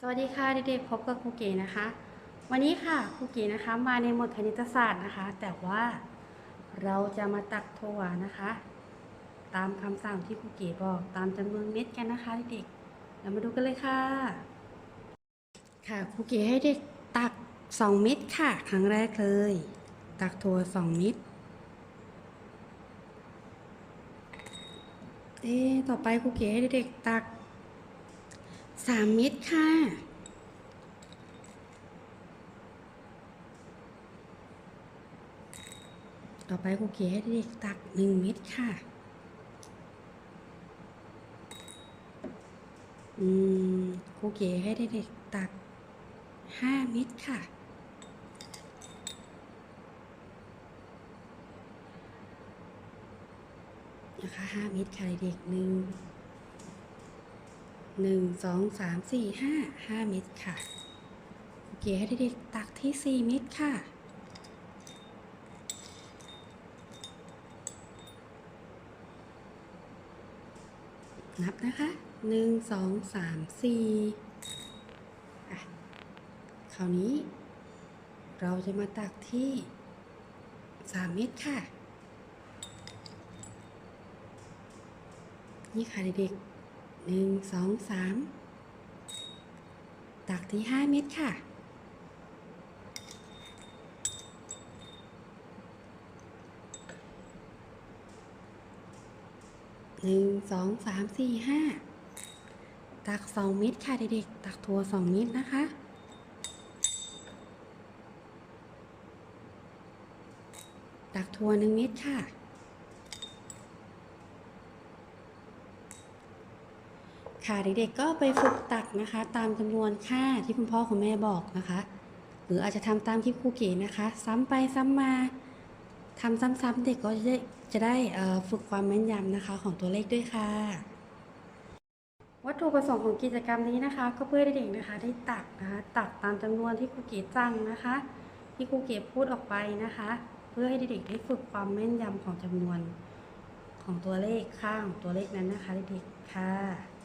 สวัสดีค่ะเด็กๆพบกับครูเก๋นะคะ วันนี้ค่ะครูเก๋นะคะมาในหมวดคณิตศาสตร์นะคะ แต่ว่าเราจะมาตักถั่วนะคะ ตามคำสั่งที่ครูเก๋บอกตามจำนวนเม็ดกันนะคะเด็กๆเรามาดูกันเลยค่ะ ค่ะครูเก๋ให้เด็กตัก 2 เม็ดค่ะ ครั้งแรกเลย ตักถั่ว2เม็ดเอ๊ต่อไปครูเก๋ให้เด็กๆตัก สามเม็ดค่ะ ต่อไปครูเก๋ให้เด็กตักหนึ่งเม็ดค่ะ อืมครูเก๋ให้เด็กตักห้าเม็ดค่ะนะคะห้าเม็ดค่ะเด็กหนึ่ง หนึ่งสองสามสี่ห้าห้าเม็ดค่ะ โอเค ให้เด็กๆตักที่สี่เม็ดค่ะ นับนะคะหนึ่งสองสามสี่ะคราวนี้ เราจะมาตักที่สามเม็ดค่ะ นี่ค่ะเด็กๆ หนึ่งสองสามตักที่ห้าเม็ดค่ะ หนึ่งสองสามสี่ห้าตักสองเม็ดค่ะเด็กๆ ตักถั่วสองเม็ดนะคะตักถั่วหนึ่งเม็ดค่ะ ค่ะเด็กๆก็ไปฝึกตักนะคะ ตามจำนวนค่าที่คุณพ่อคุณแม่บอกนะคะ หรืออาจจะทำตามคลิปครูเก๋นะคะ ซ้ำไปซ้ำมาทำซ้ำๆเด็กก็จะได้จะได้ฝึกความแม่นยำนะคะของตัวเลขด้วยค่ะ วัตถุประสงค์ของกิจกรรมนี้นะคะ ก็เพื่อเด็กๆนะคะได้ตักนะคะตักตามจำนวนที่ครูเก๋สั่งนะคะ ที่ครูเก๋พูดออกไปนะคะ เพื่อให้เด็กๆได้ฝึกความแม่นยำของจำนวนของตัวเลขค่าของตัวเลขนั้นนะคะเด็กๆค่ะ